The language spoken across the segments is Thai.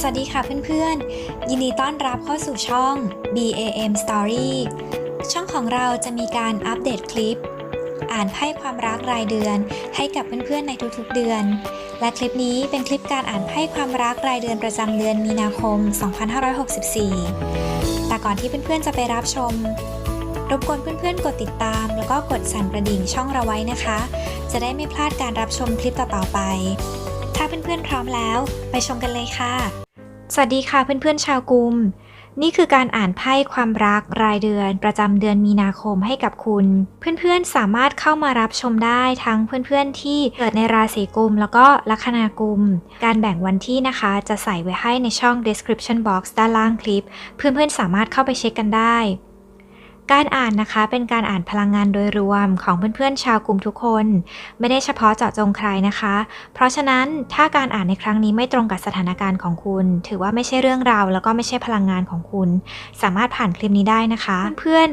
สวัสดีค่ะเพื่อนๆ ยินดีต้อนรับเข้าสู่ช่อง BAM Story ช่องของเราจะมีการอัปเดตคลิป อ่านไพ่ความรักรายเดือน ให้กับเพื่อนๆในทุกๆเดือน และคลิปนี้เป็นคลิปการอ่านไพ่ความรักรายเดือนประจำเดือนมีนาคม 2564 แต่ก่อนที่เพื่อนๆจะไปรับชมรบกวนเพื่อนๆ กดติดตาม แล้วก็กดสั่นกระดิ่งช่องเราไว้นะคะ จะได้ไม่พลาดการรับชมคลิปต่อๆไป ถ้าเพื่อนๆพร้อมแล้ว ไปชมกันเลยค่ะ สวัสดีค่ะเพื่อนๆชาวกลุ่มนี่คือการอ่านไพ่ความรักรายเดือน ประจำเดือนมีนาคมให้กับคุณ เพื่อนๆสามารถเข้ามารับชมได้ทั้งเพื่อนๆที่เกิดในราศีกุม แล้วก็ลัคนากุม การแบ่งวันที่นะคะจะใส่ไว้ให้ในช่อง description box ด้านล่างคลิป เพื่อนๆสามารถเข้าไปเช็คกันได้ การอ่านนะคะเป็นการอ่านพลังงานโดยรวมของเพื่อนๆชาวกลุ่มทุกคน ไม่ได้เฉพาะเจาะจงใครนะคะ เพราะฉะนั้นถ้าการอ่านในครั้งนี้ไม่ตรงกับสถานการณ์ของคุณ ถือว่าไม่ใช่เรื่องราวแล้วก็ไม่ใช่พลังงานของคุณ สามารถผ่านคลิปนี้ได้นะคะ เพื่อน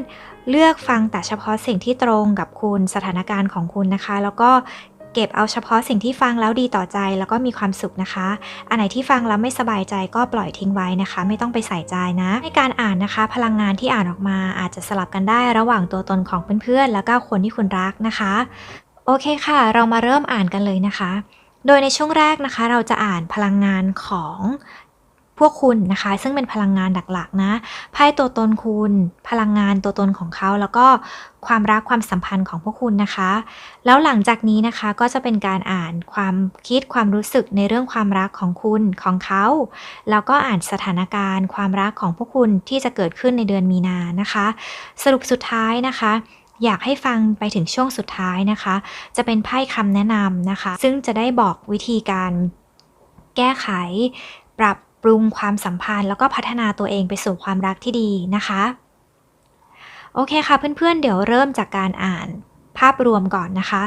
เลือกฟังแต่เฉพาะสิ่งที่ตรงกับคุณสถานการณ์ของคุณนะคะ แล้วก็ เก็บเอาเฉพาะสิ่งที่ฟังแล้วดีต่อใจแล้วก็มีความสุขนะคะ อันไหนที่ฟังแล้วไม่สบายใจก็ปล่อยทิ้งไว้นะคะ ไม่ต้องไปใส่ใจนะ ในการอ่านนะคะ พลังงานที่อ่านออกมาอาจจะสลับกันได้ระหว่างตัวตนของเพื่อนๆ แล้วก็คนที่คุณรักนะคะ โอเคค่ะ เรามาเริ่มอ่านกันเลยนะคะ โดยในช่วงแรกนะคะ เราจะอ่านพลังงานของ วกคุณนะคะ ซึ่งเป็นพลังงานหลักๆนะไพ่ตัวตนคุณ พลังงานตัวตนของเขา แล้วก็ความรักความสัมพันธ์ของพวกคุณนะคะ แล้วหลังจากนี้นะคะก็จะเป็นการอ่านความคิดความรู้สึกในเรื่องความรักของคุณของเขา แล้วก็อ่านสถานการณ์ ความรักของพวกคุณที่จะเกิดขึ้นในเดือนมีนานะคะ สรุปสุดท้ายนะคะอยากให้ฟังไปถึงช่วงสุดท้ายนะคะ จะเป็นไพ่คำแนะนำนะคะ ซึ่งจะได้บอกวิธีการแก้ไข ปรับ ปรุงความสัมพันธ์ แล้วก็พัฒนาตัวเองไปสู่ความรักที่ดีนะคะ โอเคค่ะเพื่อนๆ เดี๋ยวเริ่มจากการอ่านภาพรวมก่อนนะคะ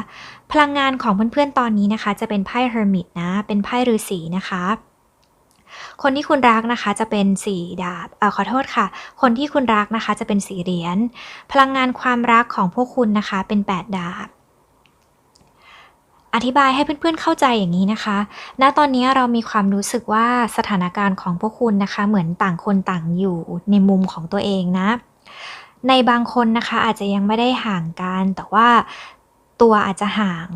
พลังงานของเพื่อนๆตอนนี้นะคะ จะเป็นไพ่ Hermit นะ เป็นไพ่ฤาษีนะคะคนที่คุณรักนะคะจะเป็นสีดาบเออขอโทษค่ะ คนที่คุณรักนะคะจะเป็นสีเหรียญ พลังงานความรักของพวกคุณนะคะเป็น 8 ดาบ อธิบายให้เพื่อนๆเข้าใจอย่างนี้นะคะ ณ ตอนนี้เรามีความรู้สึกว่าสถานการณ์ของพวกคุณนะคะ เหมือนต่างคนต่างอยู่ในมุมของตัวเองนะ ในบางคนนะคะอาจจะยังไม่ได้ห่างกัน แต่ว่าตัวอาจจะห่าง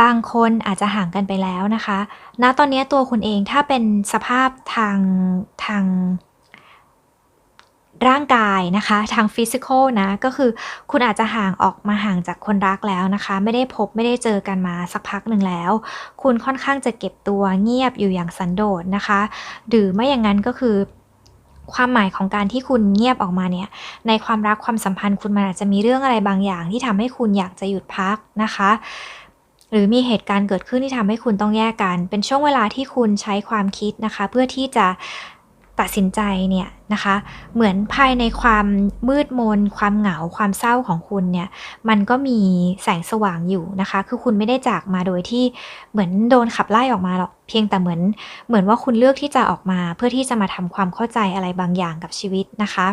บางคนอาจจะห่างกันไปแล้วนะคะ ณ ตอนนี้ตัวคุณเองถ้าเป็นสภาพทางทาง ร่างกายนะคะทางฟิสิกอลนะก็คือคุณอาจจะห่างออกมาห่างจากคนรักแล้วนะคะ ไม่ได้พบไม่ได้เจอกันมาสักพักหนึ่งแล้ว คุณค่อนข้างจะเก็บตัวเงียบอยู่อย่างสันโดษนะคะ หรือไม่อย่างนั้นก็คือความหมายของการที่คุณเงียบออกมาเนี่ย ในความรักความสัมพันธ์คุณมันอาจจะมีเรื่องอะไรบางอย่าง ที่ทำให้คุณอยากจะหยุดพักนะคะ หรือมีเหตุการณ์เกิดขึ้นที่ทำให้คุณต้องแยกกัน เป็นช่วงเวลาที่คุณใช้ความคิดนะคะ เพื่อที่จะ ตัดสินใจเนี่ยนะคะ เหมือนภายในความมืดมน ความเหงา ความเศร้าของคุณเนี่ย มันก็มีแสงสว่างอยู่นะคะ คือคุณไม่ได้จากมาโดยที่เหมือนโดนขับไล่ออกมาหรอก เพียงแต่เหมือนเหมือนว่าคุณเลือกที่จะออกมาเพื่อที่จะมาทำความเข้าใจอะไรบางอย่างกับชีวิตนะคะ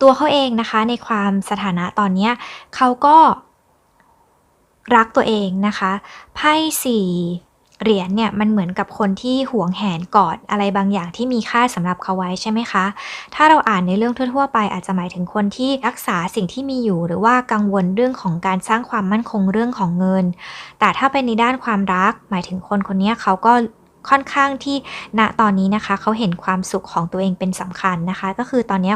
ตัวเขาเองนะคะในความสถานะตอนนี้เขาก็รักตัวเองนะคะ ไพ่สี่ เหรียญเนี่ยมันเหมือนกับคนที่หวงแหนกอดอะไรบางอย่างที่มีค่าสำหรับเขาไว้ใช่ไหมคะ ถ้าเราอ่านในเรื่องทั่ว ๆ ไปอาจจะหมายถึงคนที่รักษาสิ่งที่มีอยู่ หรือว่ากังวลเรื่องของการสร้างความมั่นคงเรื่องของเงิน แต่ถ้าเป็นในด้านความรัก หมายถึงคนคนนี้เขาก็ค่อนข้างที่ณตอนนี้นะคะ เขาเห็นความสุขของตัวเองเป็นสำคัญนะคะ ก็คือตอนนี้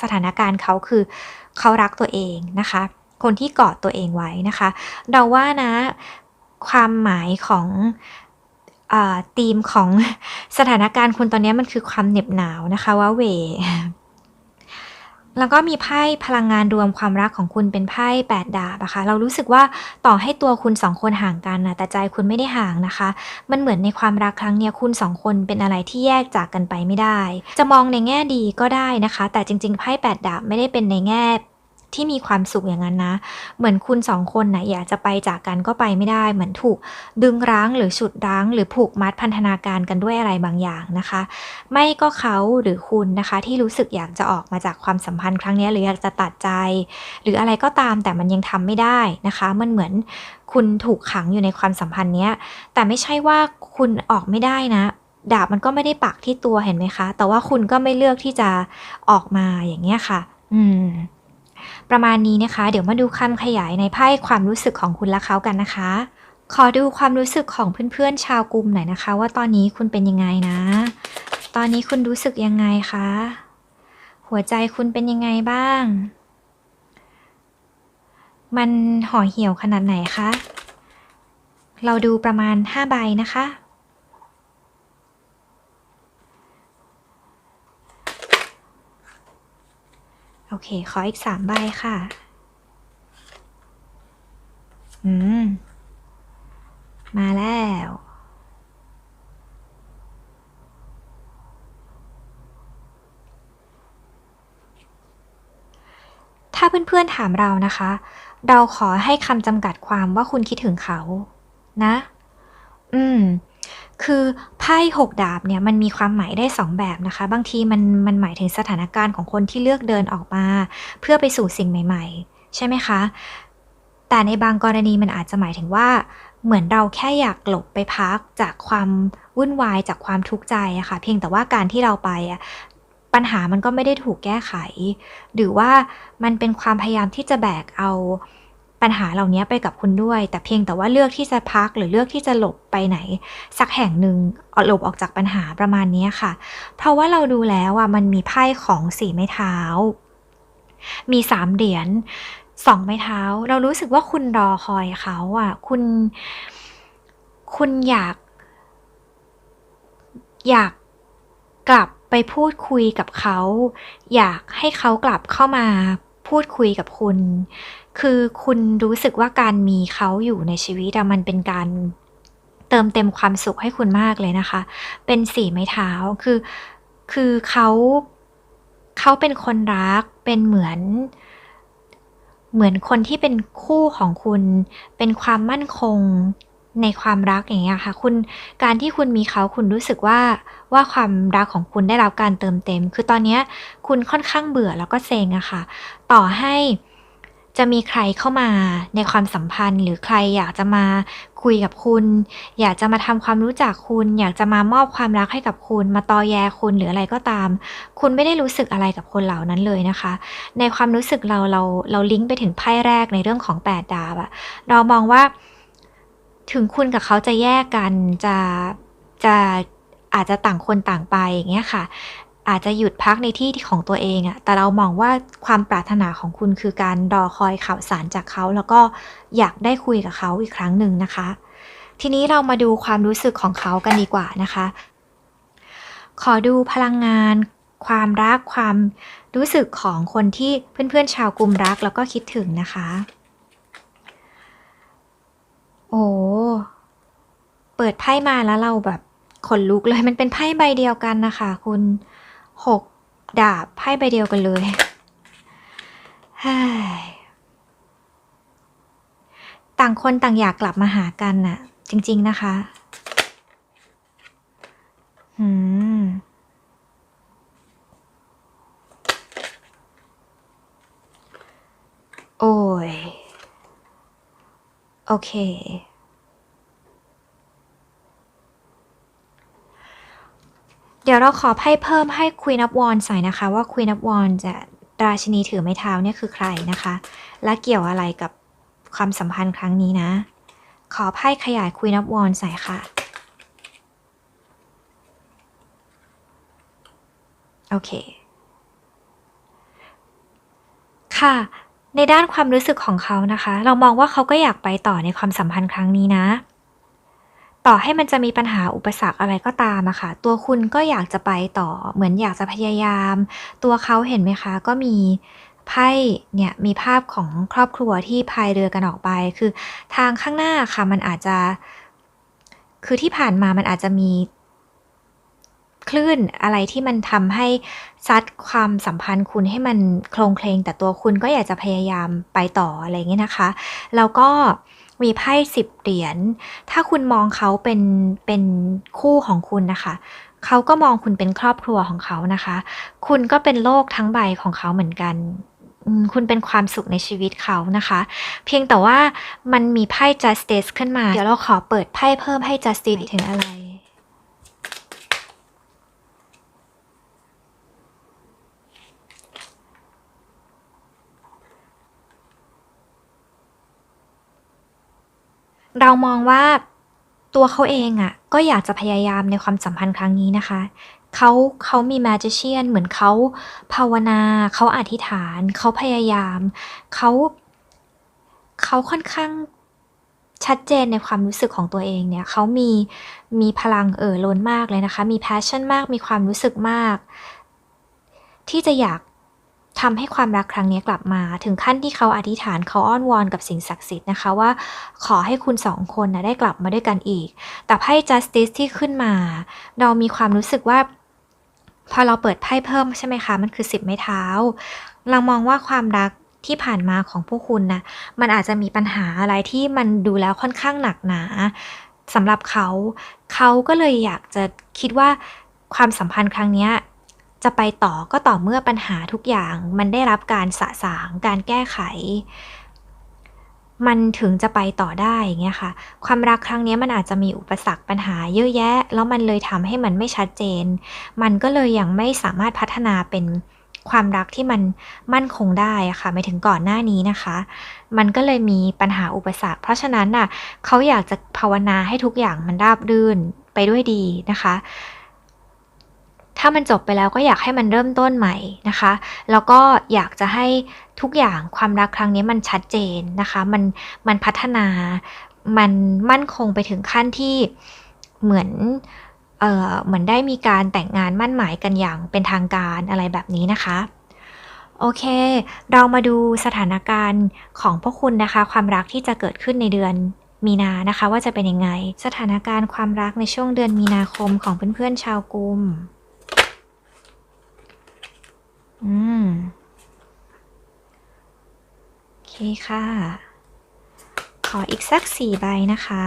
สถานการณ์เขาคือเขารักตัวเองนะคะคนที่กอดตัวเองไว้นะคะ เราว่านะ ความหมายของธีมของสถานการณ์คุณตอนนี้มันคือความเหน็บหนาวนะคะว่าเว แล้วก็มีไพ่พลังงานรวมความรักของคุณเป็นไพ่แปดดาบนะคะ เรารู้สึกว่าต่อให้ตัวคุณสองคนห่างกันนะแต่ใจคุณไม่ได้ห่างนะคะ มันเหมือนในความรักครั้งเนี้ยคุณสองคนเป็นอะไรที่แยกจากกันไปไม่ได้ จะมองในแง่ดีก็ได้นะคะ แต่จริงๆไพ่แปดดาบไม่ได้เป็นในแง่ ที่มีความสุขอย่างนั้นนะ เหมือนคุณสองคนนะอยากจะไปจากกันก็ไปไม่ได้ เหมือนถูกดึงรั้งหรือฉุดรั้ง หรือผูกมัดพันธนาการกันด้วยอะไรบางอย่างนะคะ ไม่ก็เขาหรือคุณนะคะ ที่รู้สึกอยากจะออกมาจากความสัมพันธ์ครั้งนี้หรืออยากจะตัดใจ หรืออะไรก็ตามแต่มันยังทำไม่ได้นะคะ มันเหมือนคุณถูกขังอยู่ในความสัมพันธ์เนี้ย แต่ไม่ใช่ว่าคุณออกไม่ได้นะดาบมันก็ไม่ได้ปักที่ตัวเห็นไหมคะ แต่ว่าคุณก็ไม่เลือกที่จะออกมาอย่างเงี้ยค่ะ อืม ประมาณนี้นะคะ เดี๋ยวมาดูคำขยายในไพ่ความรู้สึกของคุณและเขากันนะคะ ขอดูความรู้สึกของเพื่อนๆชาวกลุ่มหน่อยนะคะ ว่าตอนนี้คุณเป็นยังไงนะ ตอนนี้คุณรู้สึกยังไงคะ หัวใจคุณเป็นยังไงบ้าง มันห่อเหี่ยวขนาดไหนคะ เราดูประมาณ 5 ใบนะคะ โอเค ขออีก3ใบค่ะ อืม มาแล้ว ถ้าเพื่อนๆถามเรานะคะ เราขอให้คำจำกัดความว่าคุณคิดถึงเขา นะ อืม คือไพ่หกดาบเนี่ยมันมีความหมายได้สองแบบนะคะ บางทีมันมันหมายถึงสถานการณ์ของคนที่เลือกเดินออกมา เพื่อไปสู่สิ่งใหม่ ๆ ใช่ไหมคะ แต่ในบางกรณีมันอาจจะหมายถึงว่า เหมือนเราแค่อยากหลบไปพักจากความวุ่นวายจากความทุกข์ใจอะค่ะ เพียงแต่ว่าการที่เราไปอะปัญหามันก็ไม่ได้ถูกแก้ไข หรือว่ามันเป็นความพยายามที่จะแบกเอา ปัญหาเหล่านี้ไปกับคุณด้วย แต่เพียงแต่ว่าเลือกที่จะพักหรือเลือกที่จะหลบไปไหน สักแห่งหนึ่งหลบออกจากปัญหาประมาณนี้ค่ะ เพราะว่าเราดูแล้วอะมันมีไพ่ของสี่ไม้เท้า มีสามเหรียญสองไม้เท้า เรารู้สึกว่าคุณรอคอยเขาอะ คุณ คุณอยาก อยากกลับไปพูดคุยกับเขา อยากให้เขากลับเข้ามาพูดคุยกับคุณ คือคุณรู้สึกว่าการมีเขาอยู่ในชีวิตมันเป็นการเติมเต็มความสุขให้คุณมากเลยนะคะ เป็นสีไม้เท้าคือคือเขาเขาเป็นคนรักเป็นเหมือน เหมือนคนที่เป็นคู่ของคุณ เป็นความมั่นคงในความรักอย่างเงี้ยค่ะ คุณการที่คุณมีเขาคุณรู้สึกว่าว่าความรักของคุณได้รับการเติมเต็ม คือตอนเนี้ยคุณค่อนข้างเบื่อแล้วก็เซ็งอะค่ะ ต่อให้ จะมีใครเข้ามาในความสัมพันธ์ หรือใครอยากจะมาคุยกับคุณ อยากจะมาทำความรู้จักคุณ อยากจะมามอบความรักให้กับคุณ มาตอแยคุณหรืออะไรก็ตาม คุณไม่ได้รู้สึกอะไรกับคนเหล่านั้นเลยนะคะ ในความรู้สึกเราเราเราลิงก์ไปถึงไพ่แรกในเรื่องของแปดดาบอะเรามองว่า ถึงคุณกับเขาจะแยกกันจะจะอาจจะต่างคนต่างไปอย่างเงี้ยค่ะ อาจจะหยุดพักในที่ของตัวเองอะแต่เรามองว่าความปรารถนาของคุณคือการรอคอยข่าวสารจากเขา แล้วก็อยากได้คุยกับเขาอีกครั้งหนึ่งนะคะ ทีนี้เรามาดูความรู้สึกของเขากันดีกว่านะคะ ขอดูพลังงาน ความรัก ความรู้สึกของคนที่เพื่อนๆชาวกลุ่มรักแล้วก็คิดถึงนะคะ โอ้เปิดไพ่มาแล้วเราแบบขนลุกเลย มันเป็นไพ่ใบเดียวกันนะคะ คุณ หกดาบไพ่ใบเดียวกันเลยเฮ้ยต่างคนต่างอยากกลับมาหากันน่ะ จริง ๆนะคะอืมโอ้ย โอเค เดี๋ยวเราขอไพ่เพิ่มให้ Queen of Wands ใส่นะคะ ว่า Queen of Wands จะราชินีถือไม้เท้าเนี่ยคือใครนะคะ และเกี่ยวอะไรกับความสัมพันธ์ครั้งนี้นะ ขอไพ่ขยาย Queen of Wands ใส่ค่ะ โอเค ค่ะ ในด้านความรู้สึกของเขานะคะ เรามองว่าเขาก็อยากไปต่อในความสัมพันธ์ครั้งนี้นะ ต่อให้มันจะมีปัญหาอุปสรรคอะไรก็ตามอะค่ะ ตัวคุณก็อยากจะไปต่อเหมือนอยากจะพยายาม ตัวเขาเห็นไหมคะ ก็มีไพ่เนี่ยมีภาพของครอบครัวที่พายเรือกันออกไป คือทางข้างหน้าค่ะมันอาจจะ คือที่ผ่านมามันอาจจะมีคลื่นอะไรที่มันทำให้ซัดความสัมพันธ์คุณให้มันโคลงเคลงแต่ตัวคุณก็อยากจะพยายามไปต่ออะไรอย่างเงี้ยนะคะ แล้วก็ มีไพ่สิบเหรียญ ถ้าคุณมองเขาเป็นเป็นคู่ของคุณนะคะ เขาก็มองคุณเป็นครอบครัวของเขานะคะ คุณก็เป็นโลกทั้งใบของเขาเหมือนกันคุณเป็นความสุขในชีวิตเขานะคะ เพียงแต่ว่ามันมีไพ่ justice ขึ้นมา เดี๋ยวเราขอเปิดไพ่เพิ่มให้ justice ถึงอะไร เรามองว่าตัวเขาเองอะ่ะ ก็อยากจะพยายามในความสัมพันธ์ครั้งนี้นะคะ เขาเขามี magician เหมือนเขาภาวนา เขาอธิษฐาน เขาพยายาม เขาเขาค่อนข้างชัดเจนในความรู้สึกของตัวเองเนี่ยเขามีมีพลังเอ่อล้นมากเลยนะคะ มี passion มาก มีความรู้สึกมาก ที่จะอยาก ทำให้ความรักครั้งนี้กลับมา ถึงขั้นที่เขาอธิษฐานเขาอ้อนวอนกับสิ่งศักดิ์สิทธิ์นะคะว่า ขอให้คุณสองคนนะได้กลับมาด้วยกันอีก แต่ไพ่ justice ที่ขึ้นมา เรามีความรู้สึกว่า พอเราเปิดไพ่เพิ่มใช่ไหมคะ มันคือสิบไม้เท้า เรามองว่าความรักที่ผ่านมาของพวกคุณนะมันอาจจะมีปัญหาอะไรที่มันดูแล้วค่อนข้างหนักหนาสำหรับเขา เขาก็เลยอยากจะคิดว่าความสัมพันธ์ครั้งนี้ จะไปต่อก็ต่อเมื่อปัญหาทุกอย่างมันได้รับการสะสางการแก้ไข มันถึงจะไปต่อได้อย่างเงี้ยค่ะ ความรักครั้งนี้มันอาจจะมีอุปสรรคปัญหาเยอะแยะ แล้วมันเลยทำให้มันไม่ชัดเจน มันก็เลยยังไม่สามารถพัฒนาเป็นความรักที่มันมั่นคงได้อะค่ะไม่ถึงก่อนหน้านี้นะคะ มันก็เลยมีปัญหาอุปสรรค เพราะฉะนั้นน่ะเขาอยากจะภาวนาให้ทุกอย่างมันราบรื่นไปด้วยดีนะคะ ถ้ามันจบไปแล้วก็อยากให้มันเริ่มต้นใหม่นะคะ แล้วก็อยากจะให้ทุกอย่างความรักครั้งนี้มันชัดเจนนะคะ มันมันพัฒนา มันมั่นคงไปถึงขั้นที่เหมือนเออเหมือนได้มีการแต่งงานมั่นหมายกันอย่างเป็นทางการอะไรแบบนี้นะคะโอเค เรามาดูสถานการณ์ของพวกคุณนะคะ ความรักที่จะเกิดขึ้นในเดือนมีนานะคะ ว่าจะเป็นยังไง สถานการณ์ความรักในช่วงเดือนมีนาคมของเพื่อนๆชาวกุม อืม โอเคค่ะ ขออีกสักสี่ใบนะคะ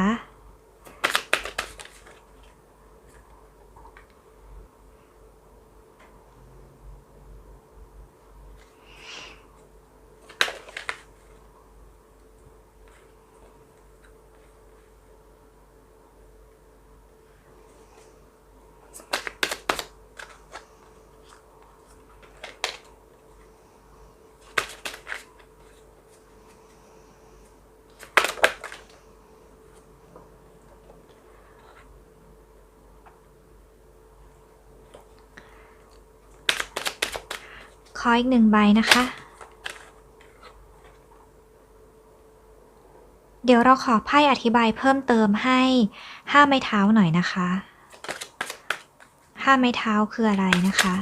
ออีกหนึ่งใบนะคะ เดี๋ยวเราขอไพ่อธิบายเพิ่มเติมให้ห้าไม้เท้าหน่อยนะคะห้าไม้เท้าคืออะไรนะคะ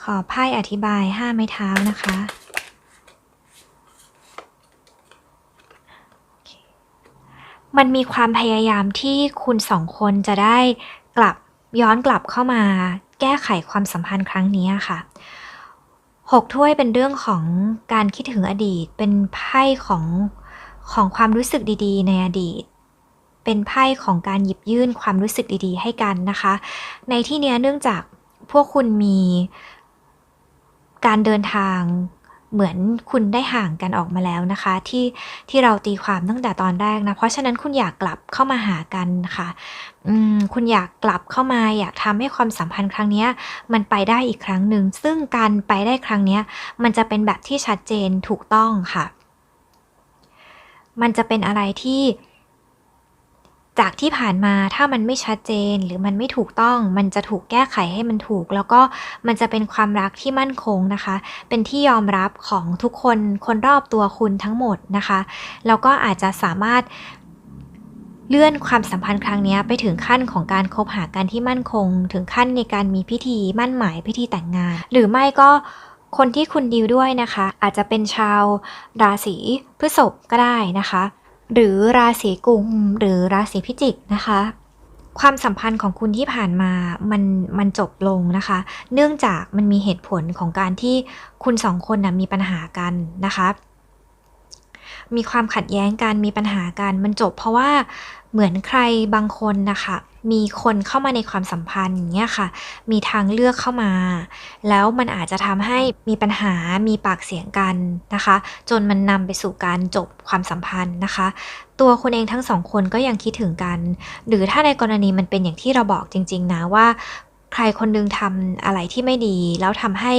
ขอไพ่อธิบายห้าไม้เท้านะคะมันมีความพยายามที่คุณสองคนจะได้กลับ ย้อนกลับเข้ามาแก้ไขความสัมพันธ์ครั้งนี้ค่ะหกถ้วยเป็นเรื่องของการคิดถึงอดีต เป็นไพ่ของของความรู้สึกดีๆ ในอดีต เป็นไพ่ของการหยิบยื่นความรู้สึกดีๆ ให้กันนะคะ ในที่นี้เนื่องจากพวกคุณมีการเดินทาง เหมือนคุณได้ห่างกันออกมาแล้วนะคะ ที่ที่เราตีความตั้งแต่ตอนแรกนะ เพราะฉะนั้นคุณอยากกลับเข้ามาหากันค่ะคุณอยากกลับเข้ามา อยากทำให้ความสัมพันธ์ครั้งนี้มันไปได้อีกครั้งหนึ่งซึ่งการไปได้ครั้งนี้มันจะเป็นแบบที่ชัดเจนถูกต้องค่ะ มันจะเป็นอะไรที่ จากที่ผ่านมาถ้ามันไม่ชัดเจนหรือมันไม่ถูกต้อง มันจะถูกแก้ไขให้มันถูก แล้วก็มันจะเป็นความรักที่มั่นคงนะคะ เป็นที่ยอมรับของทุกคนคนรอบตัวคุณทั้งหมดนะคะ แล้วก็อาจจะสามารถเลื่อนความสัมพันธ์ครั้งนี้ไปถึงขั้นของการคบหากันที่มั่นคง ถึงขั้นในการมีพิธีมั่นหมายพิธีแต่งงาน หรือไม่ก็คนที่คุณดีลด้วยนะคะ อาจจะเป็นชาวราศีพฤษภก็ได้นะคะ หรือราศีกุมหรือราศีพิจิกนะคะ ความสัมพันธ์ของคุณที่ผ่านมามันมันจบลงนะคะ เนื่องจากมันมีเหตุผลของการที่คุณสองคนนะมีปัญหากันนะคะมีความขัดแย้งกันมีปัญหากันมันจบเพราะว่าเหมือนใครบางคนนะคะ มีคนเข้ามาในความสัมพันธ์อย่างเงี้ยค่ะ มีทางเลือกเข้ามา แล้วมันอาจจะทำให้มีปัญหา มีปากเสียงกันนะคะ จนมันนำไปสู่การจบความสัมพันธ์นะคะ ตัวคุณเองทั้งสองคนก็ยังคิดถึงกัน หรือถ้าในกรณีมันเป็นอย่างที่เราบอกจริง ๆ นะว่า ใครคนนึงทำอะไรที่ไม่ดี แล้วทำให้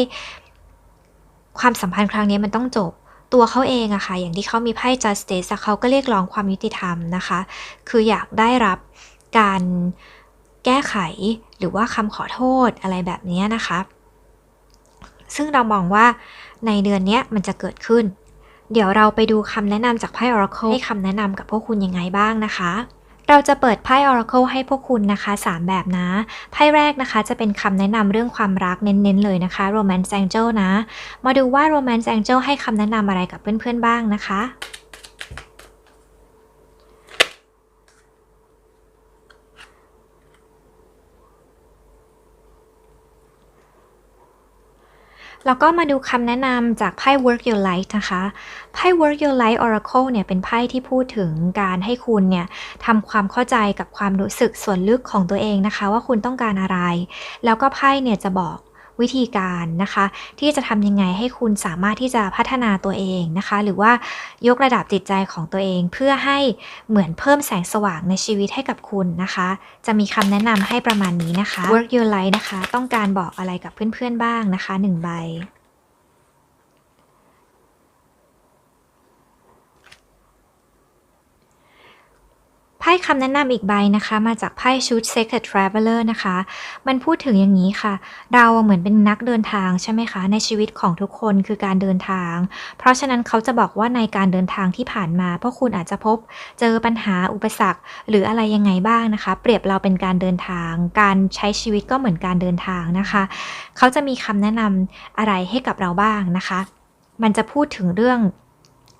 ความสัมพันธ์ครั้งนี้มันต้องจบตัวเขาเองอะค่ะ อย่างที่เขามีไพ่ justice เขาก็เรียกร้องความยุติธรรมนะคะ คืออยากได้รับ การแก้ไขหรือว่าคำขอโทษอะไรแบบนี้นะคะ ซึ่งเรามองว่าในเดือนนี้มันจะเกิดขึ้น เดี๋ยวเราไปดูคำแนะนำจากไพ่ Oracle ให้คำแนะนำกับพวกคุณยังไงบ้างนะคะเราจะเปิดไพ่ Oracle ให้พวกคุณนะคะ 3 แบบนะ ไพ่แรกนะคะจะเป็นคำแนะนำเรื่องความรักเน้นๆเลยนะคะ Romance Angel นะ มาดูว่า Romance Angel ให้คำแนะนำอะไรกับเพื่อนๆบ้างนะคะ แล้วก็มาดูคำแนะนำจากไพ่ Work Your Life นะคะ ไพ่ Work Your Life Oracle เนี่ยเป็นไพ่ที่พูดถึงการให้คุณเนี่ยทำความเข้าใจกับความรู้สึกส่วนลึกของตัวเองนะคะ ว่าคุณต้องการอะไร แล้วก็ไพ่เนี่ยจะบอก วิธีการนะคะ ที่จะทำยังไงให้คุณสามารถที่จะพัฒนาตัวเองนะคะ หรือว่ายกระดับจิตใจของตัวเอง เพื่อให้เหมือนเพิ่มแสงสว่างในชีวิตให้กับคุณนะคะ จะมีคำแนะนำให้ประมาณนี้นะคะ Work Your Life นะคะ ต้องการบอกอะไรกับเพื่อนๆบ้างนะคะหนึ่งใบ ไพ่คำแนะนำอีกใบนะคะ มาจากไพ่ชุด Sacred Traveler นะคะ มันพูดถึงอย่างนี้ค่ะ เราเหมือนเป็นนักเดินทางใช่ไหมคะ ในชีวิตของทุกคนคือการเดินทาง เพราะฉะนั้นเขาจะบอกว่าในการเดินทางที่ผ่านมาพวกคุณอาจจะพบเจอปัญหาอุปสรรค หรืออะไรยังไงบ้างนะคะ เปรียบเราเป็นการเดินทาง การใช้ชีวิตก็เหมือนการเดินทางนะคะ เขาจะมีคำแนะนำอะไรให้กับเราบ้างนะคะ มันจะพูดถึงเรื่อง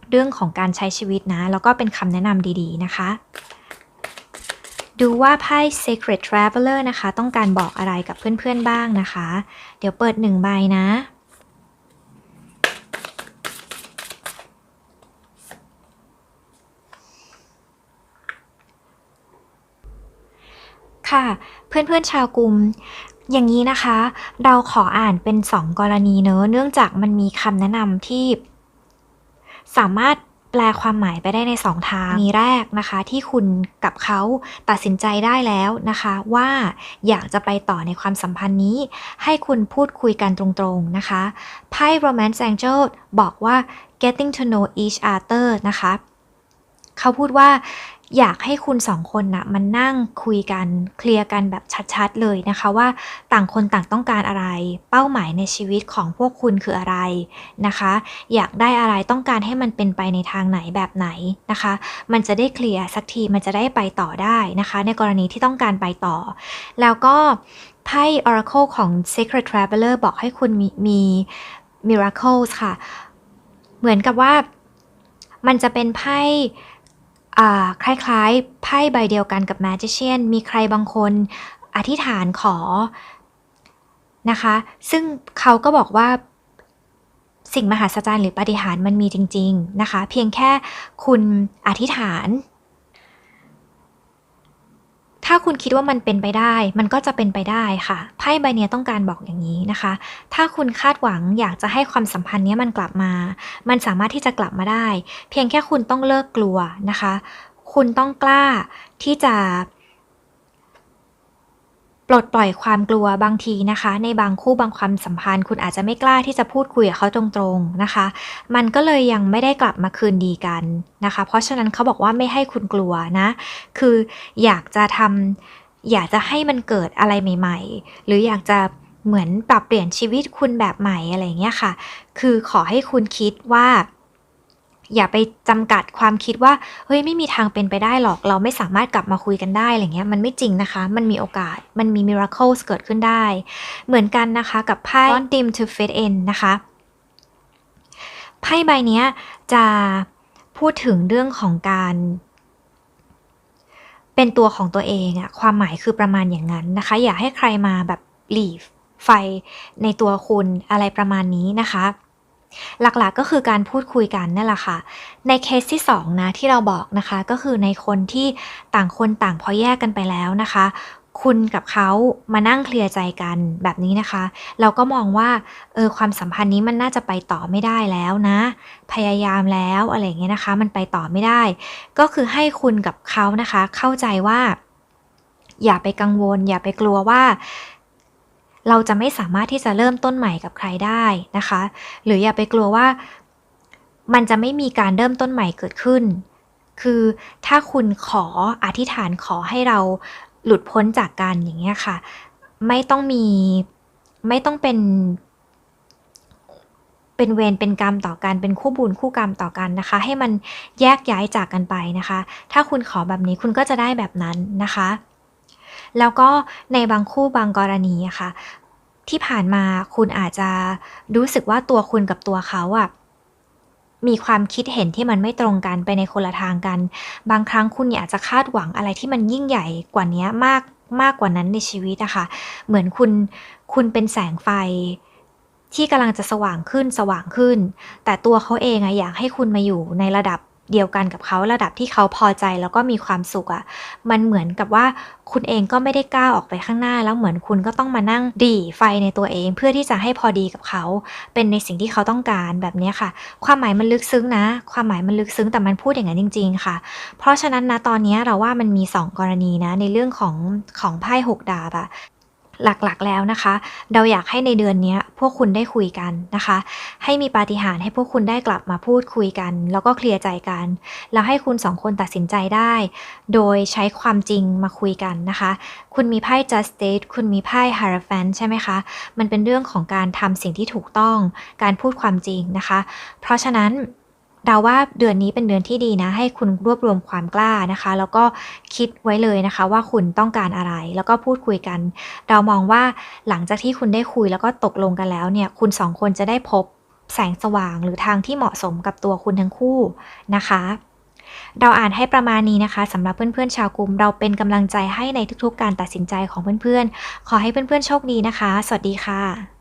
เรื่องของการใช้ชีวิตนะ แล้วก็เป็นคำแนะนำดี ๆ นะคะ ดูว่าไพ่ Secret Traveler นะคะ ต้องการบอกอะไรกับเพื่อนๆบ้างนะคะ เดี๋ยวเปิดหนึ่งใบนะ ค่ะเพื่อนๆชาวกลุ่มอย่างนี้นะคะ เราขออ่านเป็น 2 กรณีเนอะเนื่องจากมันมีคำแนะนำที่สามารถ แปลความหมายไปได้ใน 2 ทาง มีแรกนะคะที่คุณกับเขาตัดสินใจได้แล้วนะคะ ว่าอยากจะไปต่อในความสัมพันธ์นี้ ให้คุณพูดคุยกันตรงๆนะคะไพ่ Romance Angel บอกว่า getting to know each other นะคะเขาพูดว่า อยากให้คุณสองคนนะมันนั่งคุยกันเคลียร์กันแบบชัดๆเลยนะคะว่าต่างคนต่างต้องการอะไร เป้าหมายในชีวิตของพวกคุณคืออะไรนะคะ อยากได้อะไรต้องการให้มันเป็นไปในทางไหนแบบไหนนะคะ มันจะได้เคลียร์สักทีมันจะได้ไปต่อได้นะคะ ในกรณีที่ต้องการไปต่อ แล้วก็ไพ่ Oracle ของ Secret Traveler บอกให้คุณมีมี miracles ค่ะ เหมือนกับว่ามันจะเป็นไพ่ คล้ายๆ ไพ่ใบเดียวกันกับ Magician มีใครบางคนอธิษฐานขอนะคะ ซึ่งเขาก็บอกว่าสิ่งมหัศจรรย์หรือปาฏิหาริย์มันมีจริง ๆ นะคะ เพียงแค่คุณอธิษฐาน ถ้าคุณคิดว่ามันเป็นไปได้ มันก็จะเป็นไปได้ค่ะ ไพ่ใบเนี้ยต้องการบอกอย่างนี้นะคะ ถ้าคุณคาดหวังอยากจะให้ความสัมพันธ์เนี้ยมันกลับมา มันสามารถที่จะกลับมาได้ เพียงแค่คุณต้องเลิกกลัวนะคะ คุณต้องกล้าที่จะ ปลดปล่อยความกลัวบางทีนะคะ ในบางคู่บางความสัมพันธ์ คุณอาจจะไม่กล้าที่จะพูดคุยกับเขาตรงๆนะคะ มันก็เลยยังไม่ได้กลับมาคืนดีกันนะคะ เพราะฉะนั้นเขาบอกว่าไม่ให้คุณกลัวนะ คืออยากจะทำอยากจะให้มันเกิดอะไรใหม่ ๆ หรืออยากจะเหมือนปรับเปลี่ยนชีวิตคุณแบบใหม่อะไรเงี้ยค่ะ คือขอให้คุณคิดว่า อย่าไปจำกัดความคิดว่าเฮ้ยไม่มีทางเป็นไปได้หรอก เราไม่สามารถกลับมาคุยกันได้อะไรเงี้ยมันไม่จริงนะคะ มันมีโอกาสมันมี miracles เกิดขึ้นได้ เหมือนกันนะคะกับไพ่ want them to fit in นะคะไพ่ใบเนี้ยจะพูดถึงเรื่องของการเป็นตัวของตัวเองอะความหมายคือประมาณอย่างนั้นนะคะ อย่าให้ใครมาแบบ leave ไฟในตัวคุณอะไรประมาณนี้นะคะ หลักๆก็คือการพูดคุยกันนั่นแหละค่ะ ในเคสที่2นะที่เราบอกนะคะก็คือในคนที่ต่างคนต่างพอแยกกันไปแล้วนะคะ คุณกับเขามานั่งเคลียร์ใจกันแบบนี้นะคะ เราก็มองว่าเออความสัมพันธ์นี้มันน่าจะไปต่อไม่ได้แล้วนะ พยายามแล้วอะไรเงี้ยนะคะ มันไปต่อไม่ได้ ก็คือให้คุณกับเขานะคะ เข้าใจว่า อย่าไปกังวล อย่าไปกลัวว่า เราจะไม่สามารถที่จะเริ่มต้นใหม่กับใครได้นะคะ หรืออย่าไปกลัวว่ามันจะไม่มีการเริ่มต้นใหม่เกิดขึ้น คือถ้าคุณขออธิษฐานขอให้เราหลุดพ้นจากกันอย่างเงี้ยค่ะ ไม่ต้องมีไม่ต้องเป็น เป็นเวรเป็นกรรมต่อกันเป็นคู่บุญคู่กรรมต่อกันนะคะ ให้มันแยกย้ายจากกันไปนะคะ ถ้าคุณขอแบบนี้คุณก็จะได้แบบนั้นนะคะ แล้วก็ในบางคู่บางกรณีอะค่ะ ที่ผ่านมาคุณอาจจะรู้สึกว่าตัวคุณกับตัวเขาอะมีความคิดเห็นที่มันไม่ตรงกันไปในคนละทางกัน บางครั้งคุณเนี่ยอาจจะคาดหวังอะไรที่มันยิ่งใหญ่กว่านี้มากมากกว่านั้นในชีวิตอะค่ะ เหมือนคุณคุณเป็นแสงไฟที่กำลังจะสว่างขึ้นสว่างขึ้น แต่ตัวเขาเองอะอยากให้คุณมาอยู่ในระดับ เดียวกันกับเขาระดับที่เขาพอใจแล้วก็มีความสุขอะมันเหมือนกับว่าคุณเองก็ไม่ได้ก้าวออกไปข้างหน้า แล้วเหมือนคุณก็ต้องมานั่งดีไฟในตัวเอง เพื่อที่จะให้พอดีกับเขา เป็นในสิ่งที่เขาต้องการแบบนี้ค่ะ ความหมายมันลึกซึ้งนะ ความหมายมันลึกซึ้งแต่มันพูดอย่างนั้นจริง ๆ ค่ะ เพราะฉะนั้นนะตอนนี้เราว่ามันมี 2 กรณีนะในเรื่องของของไพ่หกดาบอะ หลักๆแล้วนะคะ เราอยากให้ในเดือนนี้พวกคุณได้คุยกันนะคะ ให้มีปาฏิหาริย์ให้พวกคุณได้กลับมาพูดคุยกัน แล้วก็เคลียร์ใจกัน แล้วให้คุณสองคนตัดสินใจได้ โดยใช้ความจริงมาคุยกันนะคะ คุณมีไพ่ justice คุณมีไพ่ hierophant ใช่ไหมคะ มันเป็นเรื่องของการทำสิ่งที่ถูกต้อง การพูดความจริงนะคะ เพราะฉะนั้น เราว่าเดือนนี้เป็นเดือนที่ดีนะ ให้คุณรวบรวมความกล้านะคะ แล้วก็คิดไว้เลยนะคะ ว่าคุณต้องการอะไร แล้วก็พูดคุยกัน เรามองว่าหลังจากที่คุณได้คุยแล้วก็ตกลงกันแล้วเนี่ย คุณสองคนจะได้พบแสงสว่างหรือทางที่เหมาะสมกับตัวคุณทั้งคู่นะคะเราอ่านให้ประมาณนี้นะคะสำหรับเพื่อนๆชาวกลุ่มเราเป็นกำลังใจให้ในทุกๆ การตัดสินใจของเพื่อนๆ ขอให้เพื่อนๆโชคดีนะคะ สวัสดีค่ะ